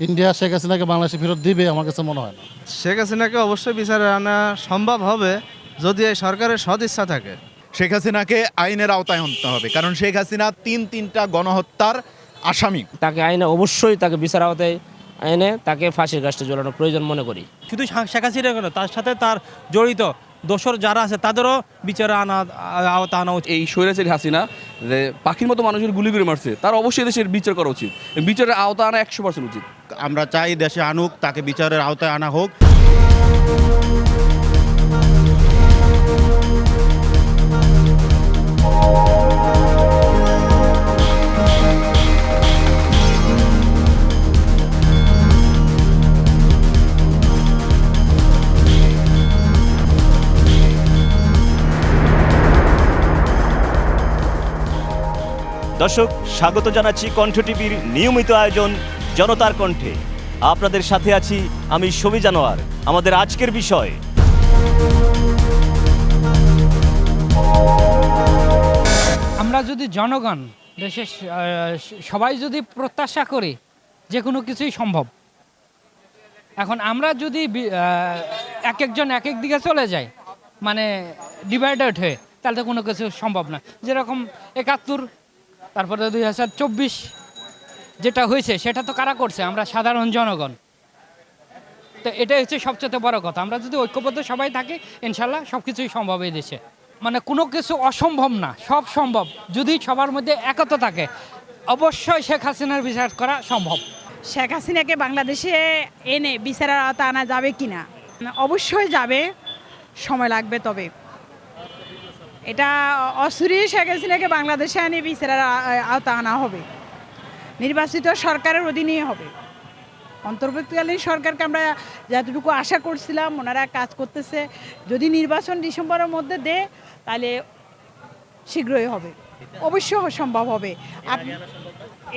India Sheikh হাসিনাকে বাংলাদেশে ফেরত দিবে আমার কাছে মনে হয় না। শেখ হাসিনাকে অবশ্যই বিচারে আনা সম্ভব হবে যদি এই সরকারের সদিচ্ছা থাকে। শেখ হাসিনাকে আইনের আওতায় আনতে হবে কারণ শেখ হাসিনা তিন তিনটা গণহত্যার আসামি। তাকে আইনে অবশ্যই তাকে বিচার আওতায় আইনে তাকে ফাঁসির কাজটা ঝোলানোর প্রয়োজন মনে করি। শুধু শা- শেখ হাসিনা কেন? তার সাথে তার জড়িত দোসর যারা আছে তাদেরও বিচারে আনা আওতা আনা উচিত। এই স্বৈরাচারী হাসিনা যে পাখির মতো মানুষের গুলি করে মারছে তার অবশ্যই দেশের বিচার করা উচিত। বিচারের আওতা আনা একশো পার্সেন্ট উচিত। আমরা চাই দেশে আনুক, তাকে বিচারের আওতায় আনা হোক। দর্শক, স্বাগত জানাচ্ছি কণ্ঠ টিভির নিয়মিত আয়োজন জনতার কণ্ঠে। আপনাদের সাথে আছি আমি সবি জানোয়ার। আমাদের আজকের বিষয়। আমরা যদি জনগণ, দেশের সবাই যদি প্রত্যাশা করি যে কোনো কিছুই সম্ভব, এখন আমরা যদি এক একজন এক এক দিকে চলে যাই মানে ডিভাইডেড হয়ে, তাহলে তো কোনো কিছু সম্ভব না। যেরকম একাত্তর, তারপরে দুই হাজার চব্বিশ যেটা হয়েছে, সেটা তো কারা করছে? আমরা সাধারণ জনগণ। তো এটাই হচ্ছে সবচেয়ে বড় কথা। আমরা যদি ঐক্যবদ্ধ সবাই থাকি, ইনশাল্লাহ সব কিছুই সম্ভব এই দেশে। মানে কোনো কিছু অসম্ভব না, সব সম্ভব। যদি সবার মধ্যে একতা থাকে, অবশ্যই শেখ হাসিনার বিচার করা সম্ভব। শেখ হাসিনাকে বাংলাদেশে এনে বিচারের আওতা আনা যাবে কি না? অবশ্যই যাবে, সময় লাগবে তবে। এটা অসুরি শেখ হাসিনাকে বাংলাদেশে এনে বিচারের আওতা আনা হবে। নির্বাচিত সরকারের অধীনেই হবে। অন্তর্বর্তীকালীন সরকারকে আমরা যতটুকু আশা করছিলাম, ওনারা কাজ করতেছে। যদি নির্বাচন ডিসেম্বরের মধ্যে দেয়, তাহলে শীঘ্রই হবে। অবশ্য সম্ভব হবে। আপ-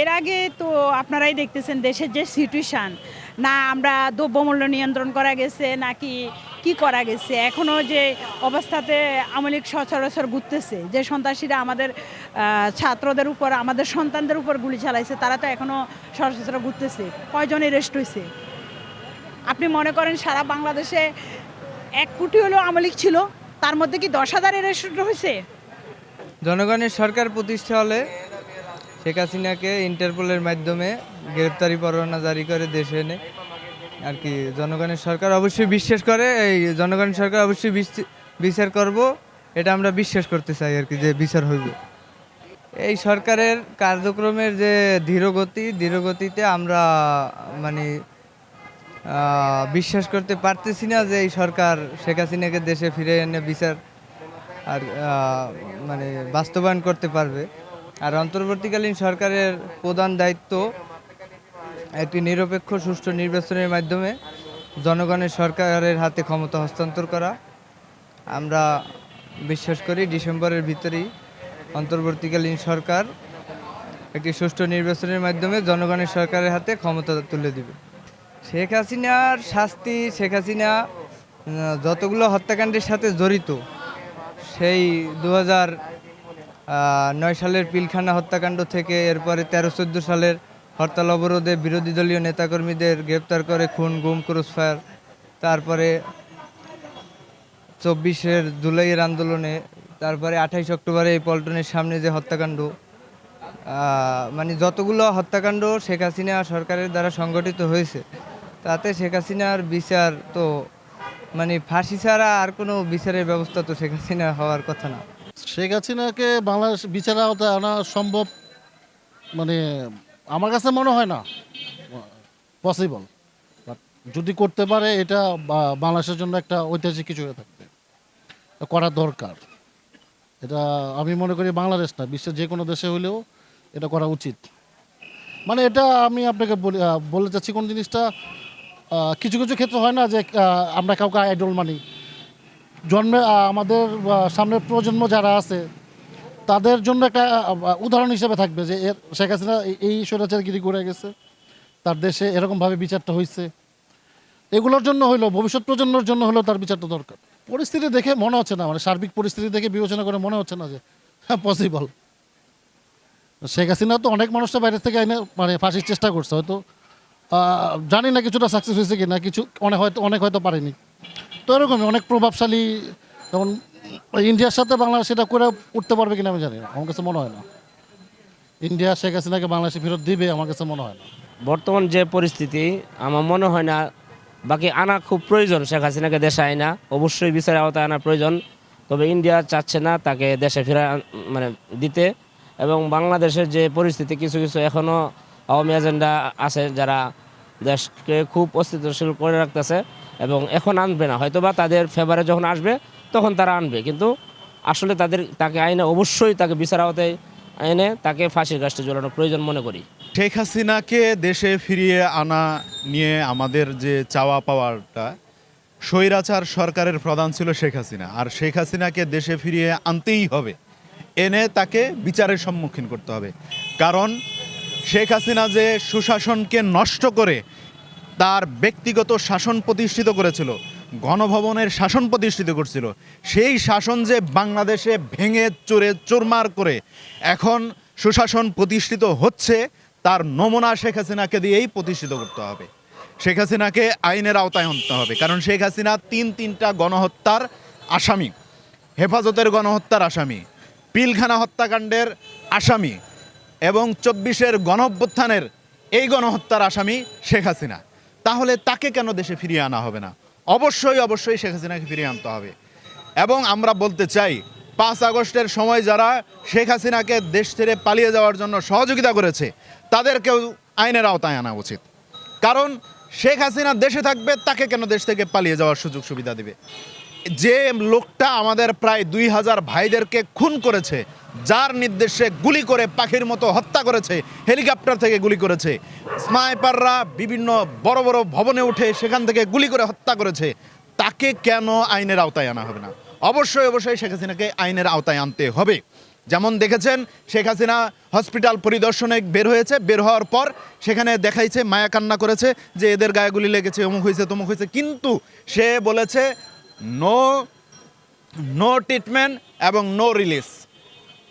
এর আগে তো আপনারাই দেখতেছেন দেশের যে সিচুয়েশান না আমরা দ্রব্যমূল্য নিয়ন্ত্রণ করা গেছে, নাকি কি করা গেছে? এখনও যে অবস্থাতে আমলিক সচরাচর ঘুরতেছে, যে সন্ত্রাসীরা আমাদের ছাত্রদের উপর, আমাদের সন্তানদের উপর গুলি চালাইছে, তারা তো এখনও সচরাচর ঘুরতেছে। কয়জন রেস্ট হয়েছে আপনি মনে করেন সারা বাংলাদেশে এক কোটি হলেও আমলিক ছিল, তার মধ্যে কি দশ হাজার রেস্ট হয়েছে জনগণের সরকার প্রতিষ্ঠা হলে শেখ হাসিনাকে ইন্টারপোলের মাধ্যমে গ্রেপ্তারি পরোয়ানা জারি করে দেশে এনে আর কি জনগণের সরকার অবশ্যই বিশ্বাস করে, এই জনগণের সরকার অবশ্যই বিচার করব, এটা আমরা বিশ্বাস করতে চাই আর কি যে বিচার হইবে। এই সরকারের কার্যক্রমের যে ধীরগতি, ধীরগতিতে আমরা মানে বিশ্বাস করতে পারতেছি না যে এই সরকার শেখ হাসিনাকে দেশে ফিরে এনে বিচার আর মানে বাস্তবায়ন করতে পারবে। আর অন্তর্বর্তীকালীন সরকারের প্রধান দায়িত্ব একটি নিরপেক্ষ, সুষ্ঠু নির্বাচনের মাধ্যমে জনগণের সরকারের হাতে ক্ষমতা হস্তান্তর করা। আমরা বিশ্বাস করি ডিসেম্বরের ভিতরেই অন্তর্বর্তীকালীন সরকার একটি সুষ্ঠু নির্বাচনের মাধ্যমে জনগণের সরকারের হাতে ক্ষমতা তুলে দিবে। শেখ হাসিনার শাস্তি, শেখ হাসিনা যতগুলো হত্যাকাণ্ডের সাথে জড়িত, সেই দু হাজার নয় সালের পিলখানা হত্যাকাণ্ড থেকে এরপরে তেরো, চোদ্দ সালের হরতাল অবরোধে বিরোধী দলীয় নেতাকর্মীদের গ্রেপ্তার করে খুন, গুম ক্রসফায়ার তারপরে চব্বিশের জুলাইয়ের আন্দোলনে, তারপরে আঠাইশ অক্টোবরে এই পল্টনের সামনে যে হত্যাকাণ্ড মানে যতগুলো হত্যাকাণ্ড শেখ হাসিনা সরকারের দ্বারা সংগঠিত হয়েছে, তাতে শেখ হাসিনার বিচার তো মানে ফাঁসি ছাড়া আর কোনো বিচারের ব্যবস্থা তো শেখ হাসিনা হওয়ার কথা না। শেখ হাসিনাকে বাংলাদেশ বিচারের আওতায় আনা সম্ভব মানে আমার কাছে মনে হয় না পসিবল যদি করতে পারে, এটা বাংলাদেশের জন্য একটা ঐতিহাসিক কিছু হয়ে থাকবে, করা দরকার। এটা আমি মনে করি বাংলাদেশ না, বিশ্বের যে কোনো দেশে হলেও এটা করা উচিত। মানে এটা আমি আপনাকে বলি চাচ্ছি কোন জিনিসটা কিছু কিছু ক্ষেত্রে হয় না যে আমরা কাউকে আইডল মানি। জন্মে আমাদের সামনের প্রজন্ম যারা আছে, তাদের জন্য একটা উদাহরণ হিসেবে থাকবে যে এর, শেখ হাসিনা এই- স্বৈরাচারগিরি করে গেছে, তার দেশে এরকমভাবে বিচারটা হয়েছে এগুলোর জন্য হইল, ভবিষ্যৎ প্রজন্মের জন্য হলেও তার বিচারটা দরকার। পরিস্থিতি দেখে মনে হচ্ছে না মানে সার্বিক পরিস্থিতি দেখে বিবেচনা করে মনে হচ্ছে না যে হ্যাঁ পসিবল শেখ হাসিনা তো অনেক মানুষটা বাইরে থেকে এনে মানে ফাঁসির চেষ্টা করছে, হয়তো জানি না কিছুটা সাকসেস হয়েছে কি না কিছু, অনেক হয়তো অনেক হয়তো পারেনি। তো এরকমই অনেক প্রভাবশালী, যেমন ইন্ডিয়ার সাথে বাংলাদেশ সেটা করে উঠতে পারবে কিনা আমি জানি না, আমার কাছে মনে হয় না। ইন্ডিয়া, শেখ হাসিনাকে বাংলাদেশে ফেরত দিবে, আমার কাছে মনে হয় না। বর্তমান যে পরিস্থিতি, আমার মনে হয় না, বাকি আনা খুব প্রয়োজন, শেখ হাসিনাকে দেশে আয়না অবশ্যই বিচারের আওতায় আনা প্রয়োজন, তবে ইন্ডিয়া চাচ্ছে না তাকে দেশে ফেরা মানে দিতে, এবং বাংলাদেশের যে পরিস্থিতি, কিছু কিছু এখনও আওয়ামী এজেন্ডা আছে যারা দেশকে খুব অস্তিত্বশীল করে রাখতেছে। এবং এখন আনবে না। হয়তো বা তাদের ফেভারে যখন আসবে, তখন তারা আনবে। কিন্তু আসলে তাদের, তাকে আইনে, অবশ্যই তাকে বিচার আওতায় এনে তাকে ফাঁসির কাজটা ঝোলানো প্রয়োজন মনে করি। শেখ হাসিনাকে দেশে ফিরিয়ে আনা নিয়ে আমাদের যে চাওয়া পাওয়াটা, স্বৈরাচার সরকারের প্রধান ছিল শেখ হাসিনা। আর শেখ হাসিনাকে দেশে ফিরিয়ে আনতেই হবে। এনে তাকে বিচারের সম্মুখীন করতে হবে। কারণ শেখ হাসিনা যে সুশাসনকে নষ্ট করে তার ব্যক্তিগত শাসন প্রতিষ্ঠিত করেছিল, গণভবনের শাসন প্রতিষ্ঠিত করছিল। সেই শাসন যে বাংলাদেশে ভেঙে চড়ে চোরমার করে এখন সুশাসন প্রতিষ্ঠিত হচ্ছে, তার নমুনা শেখ হাসিনাকে দিয়েই প্রতিষ্ঠিত করতে হবে। শেখ হাসিনাকে আইনের আওতায় আনতে হবে, কারণ শেখ হাসিনা তিন তিনটা গণহত্যার আসামি, হেফাজতের গণহত্যার আসামি, পিলখানা হত্যাকাণ্ডের আসামি এবং চব্বিশের গণঅভ্যুত্থানের এই গণহত্যার আসামি শেখ হাসিনা। তাহলে তাকে কেন দেশে ফিরিয়ে আনা হবে না? অবশ্যই অবশ্যই শেখ হাসিনাকে ফিরিয়ে আনতে হবে। এবং আমরা বলতে চাই, পাঁচ আগস্টের সময় যারা শেখ হাসিনাকে দেশ ছেড়ে পালিয়ে যাওয়ার জন্য সহযোগিতা করেছে, তাদেরকেও আইনের আওতায় আনা উচিত। কারণ শেখ হাসিনা দেশে থাকবে, তাকে কেন দেশ থেকে পালিয়ে যাওয়ার সুযোগ সুবিধা দেবে? যে লোকটা আমাদের প্রায় দুই হাজার ভাইদেরকে খুন করেছে, যার নির্দেশে গুলি করে পাখির মতো হত্যা করেছে, হেলিকপ্টার থেকে গুলি করেছে। স্নাইপাররা বিভিন্ন বড় বড় ভবনে উঠে সেখান থেকে গুলি করে হত্যা করেছে। তাকে কেন আইনের আওতায় আনা হবে না? অবশ্যই অবশ্যই শেখ হাসিনাকে আইনের আওতায় আনতে হবে। যেমন দেখেছেন, শেখ হাসিনা হসপিটাল পরিদর্শনে বের হয়েছে। বের হওয়ার পর সেখানে দেখাইছে, মায়া কান্না করেছে যে এদের গায়ে গুলি লেগেছে, অমুক হয়েছে, তমুক হয়েছে। কিন্তু সে বলেছে নো নো ট্রিটমেন্ট এবং নো রিলিজ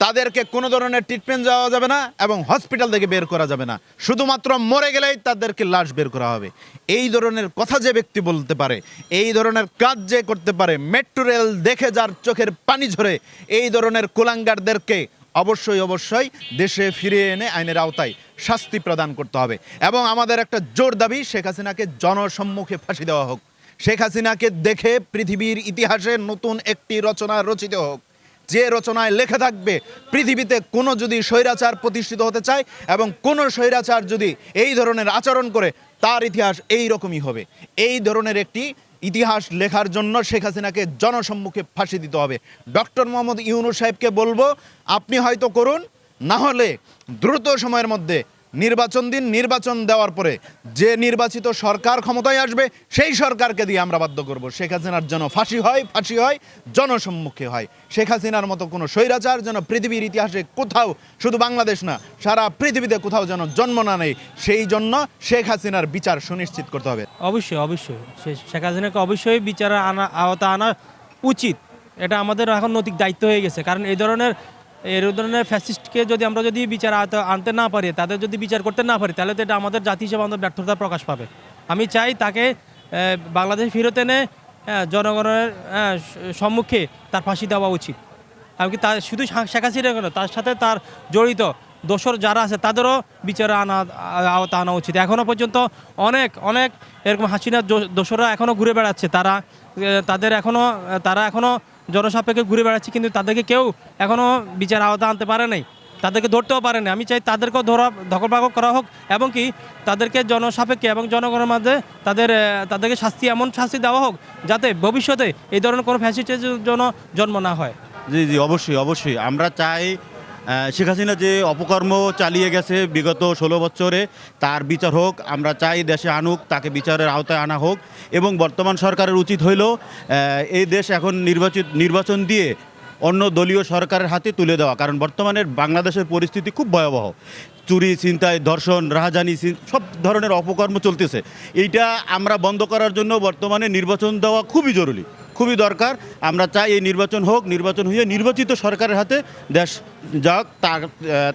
তাদেরকে কোনো ধরনের ট্রিটমেন্ট যাওয়া যাবে না এবং হসপিটাল থেকে বের করা যাবে না। শুধুমাত্র মরে গেলেই তাদেরকে লাশ বের করা হবে। এই ধরনের কথা যে ব্যক্তি বলতে পারে, এই ধরনের কাজ যে করতে পারে মেট্রো রেল দেখে যার চোখের পানি ঝরে, এই ধরনের কুলাঙ্গারদেরকে অবশ্যই অবশ্যই দেশে ফিরিয়ে এনে আইনের আওতায় শাস্তি প্রদান করতে হবে। এবং আমাদের একটা জোর দাবি, শেখ হাসিনাকে জনসম্মুখে ফাঁসি দেওয়া হোক। শেখ হাসিনাকে দেখে পৃথিবীর ইতিহাসে নতুন একটি রচনা রচিত হোক। যে রচনায় লেখা থাকবে, পৃথিবীতে কোনো যদি স্বৈরাচার প্রতিষ্ঠিত হতে চায় এবং কোনো স্বৈরাচার যদি এই ধরনের আচরণ করে, তার ইতিহাস এই রকমই হবে। এই ধরনের একটি ইতিহাস লেখার জন্য শেখ হাসিনাকে জনসম্মুখে ফাঁসি দিতে হবে। ডক্টর মোহাম্মদ ইউনুস সাহেবকে বলব, আপনি হয়তো করুন, না হলে দ্রুত সময়ের মধ্যে নির্বাচন দিন, নির্বাচন দেওয়ার পরে যে নির্বাচিত সরকার ক্ষমতায় আসবে, সেই সরকারকে দিয়ে আমরা বাধ্য করব। শেখ হাসিনার যেন ফাঁসি হয় ফাঁসি হয়, জনসম্মুখে হয়। শেখ হাসিনার মতো কোনো স্বৈরাচার যেন পৃথিবীর ইতিহাসে কোথাও, শুধু বাংলাদেশ না, সারা পৃথিবীতে কোথাও যেন জন্ম না নেই সেই জন্য শেখ হাসিনার বিচার সুনিশ্চিত করতে হবে। অবশ্যই অবশ্যই। শেখ হাসিনাকে অবশ্যই বিচারে আনা আওতা আনা উচিত। এটা আমাদের এখন নৈতিক দায়িত্ব হয়ে গেছে। কারণ এই ধরনের এই ধরনের ফ্যাসিস্টকে যদি আমরা যদি বিচার আনতে না পারি, তাদের যদি বিচার করতে না পারি, তাহলে তো এটা আমাদের জাতি হিসেবে আমাদের ব্যর্থতা প্রকাশ পাবে। আমি চাই তাকে বাংলাদেশ ফেরত এনে জনগণের সম্মুখে তার ফাঁসি দেওয়া উচিত। এমনকি তার শুধু শেখ হাসিনা কেন, তার সাথে তার জড়িত দোসর যারা আছে, তাদেরও বিচারে আনা, আওতা আনা উচিত। এখনও পর্যন্ত অনেক অনেক এরকম হাসিনার দো- দোসররা এখনও ঘুরে বেড়াচ্ছে। তারা তাদের এখনও তারা এখনও জনসাপেক্ষে ঘুরে বেড়াচ্ছি, কিন্তু তাদেরকে কেউ এখনও বিচার আওতা আনতে পারে নাই। তাদেরকে ধরতেও পারে না আমি চাই তাদেরকেও ধরা ধকলভাগ করা হোক, এবং কি তাদেরকে জনসাপেক্ষে এবং জনগণের মাঝে তাদের তাদেরকে শাস্তি, এমন শাস্তি দেওয়া হোক যাতে ভবিষ্যতে এই ধরনের কোনো ফ্যাসিলিটির জন্য জন্ম না হয়। জি জি, অবশ্যই অবশ্যই। আমরা চাই শেখ হাসিনা যে অপকর্ম চালিয়ে গেছে বিগত ষোলো বছরে, তার বিচার হোক, আমরা চাই দেশে আনুক, তাকে বিচারের আওতায় আনা হোক এবং বর্তমান সরকারের উচিত হইল এই দেশ এখন নির্বাচিত, নির্বাচন দিয়ে অন্য দলীয় সরকারের হাতে তুলে দেওয়া। কারণ বর্তমানের বাংলাদেশের পরিস্থিতি খুব ভয়াবহ। চুরি, ছিনতাই, ধর্ষণ, রাহাজানি সব ধরনের অপকর্ম চলতেছে। এইটা আমরা বন্ধ করার জন্য বর্তমানে নির্বাচন দেওয়া খুবই জরুরি। খুবই দরকার। আমরা চাই এই নির্বাচন হোক, নির্বাচন হয়ে নির্বাচিত সরকারের হাতে দেশ যাক।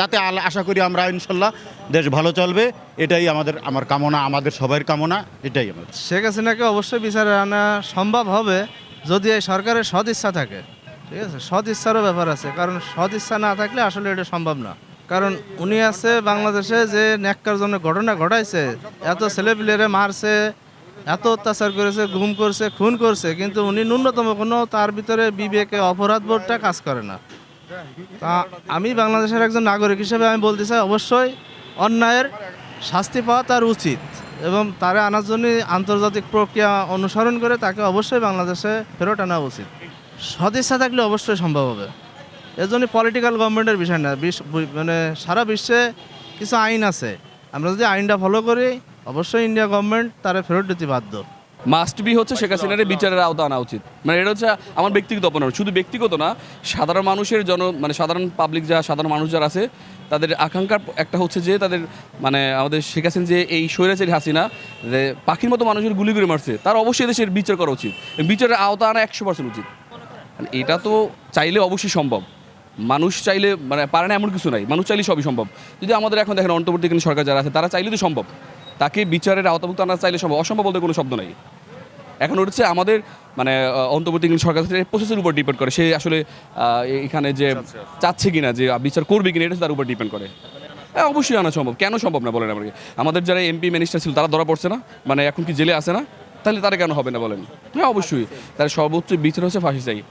তাতে আশা করি আমরা ইনশাল্লাহ দেশ ভালো চলবে। এটাই আমাদের, আমার কামনা, আমাদের সবার কামনা, এটাই আমাদের। শেখ হাসিনাকে অবশ্যই বিচারে আনা সম্ভব হবে যদি এই সরকারের সদ ইচ্ছা থাকে। ঠিক আছে? সদ ইচ্ছারও ব্যাপার আছে। কারণ সদ ইচ্ছা না থাকলে আসলে এটা সম্ভব না। কারণ উনি আছে বাংলাদেশে যে ন্যাক্কার জন্য ঘটনা ঘটাইছে, এত ছেলেপিলেরে মারছে এত অত্যাচার করেছে, ঘুম করছে, খুন করছে, কিন্তু উনি ন্যূনতম কোনো তার ভিতরে বিবেকে অপরাধ বোধটা কাজ করে না। তা আমি বাংলাদেশের একজন নাগরিক হিসেবে আমি বলতে চাই, অবশ্যই অন্যায়ের শাস্তি পাওয়া তার উচিত এবং তারে আনার জন্য আন্তর্জাতিক প্রক্রিয়া অনুসরণ করে তাকে অবশ্যই বাংলাদেশে ফেরত আনা উচিত। সদিচ্ছা থাকলে অবশ্যই সম্ভব হবে। এজন্য পলিটিক্যাল গভর্নমেন্টের বিষয় না মানে সারা বিশ্বে কিছু আইন আছে। আমরা যদি আইনটা ফলো করি অবশ্যই ইন্ডিয়া গভর্নমেন্ট তারা ফেরত দিতে বাধ্য। মাস্ট বি হচ্ছে শেখ হাসিনার বিচারের আওতা আনা উচিত। মানে এটা হচ্ছে আমার ব্যক্তিগত অপনার শুধু ব্যক্তিগত না, সাধারণ মানুষের জন মানে সাধারণ পাবলিক যা, সাধারণ মানুষ যারা আছে, তাদের আকাঙ্ক্ষার একটা হচ্ছে যে তাদের মানে আমাদের শেখ হাসিনা যে এই স্বৈরাচারী হাসিনা, যে পাখির মতো মানুষের গুলি করে মারছে, তার অবশ্যই দেশের বিচার করা উচিত। বিচারের আওতা আনা একশো পার্সেন্ট উচিত। মানে এটা তো চাইলে অবশ্যই সম্ভব। মানুষ চাইলে মানে পারে না এমন কিছু নাই। মানুষ চাইলে সবই সম্ভব। যদি আমাদের এখন দেখেন অন্তর্বর্তীকালীন সরকার যারা আছে, তারা চাইলে তো সম্ভব। তাকে বিচারের আওতাভুক্ত আনা চাইলে সম্ভব অসম্ভব বলতে কোনো শব্দ নাই। এখন হচ্ছে আমাদের মানে আহ, অন্তর্বর্তীকালীন সরকার থেকে প্রসেসের উপর ডিপেন্ড করে সে আসলে এখানে যে চাচ্ছে কিনা যে বিচার করবে কিনা এটা তার উপর ডিপেন্ড করে। হ্যাঁ অবশ্যই আনা সম্ভব। কেন সম্ভব না বলেন আমাকে? আমাদের যারা এমপি মিনিস্টার ছিল তারা ধরা পড়ছে না? মানে এখন কি জেলে আছে না? তাহলে তারা কেন হবে না বলেন? হ্যাঁ অবশ্যই। তার সর্বোচ্চ বিচার হচ্ছে ফাঁসি চাই।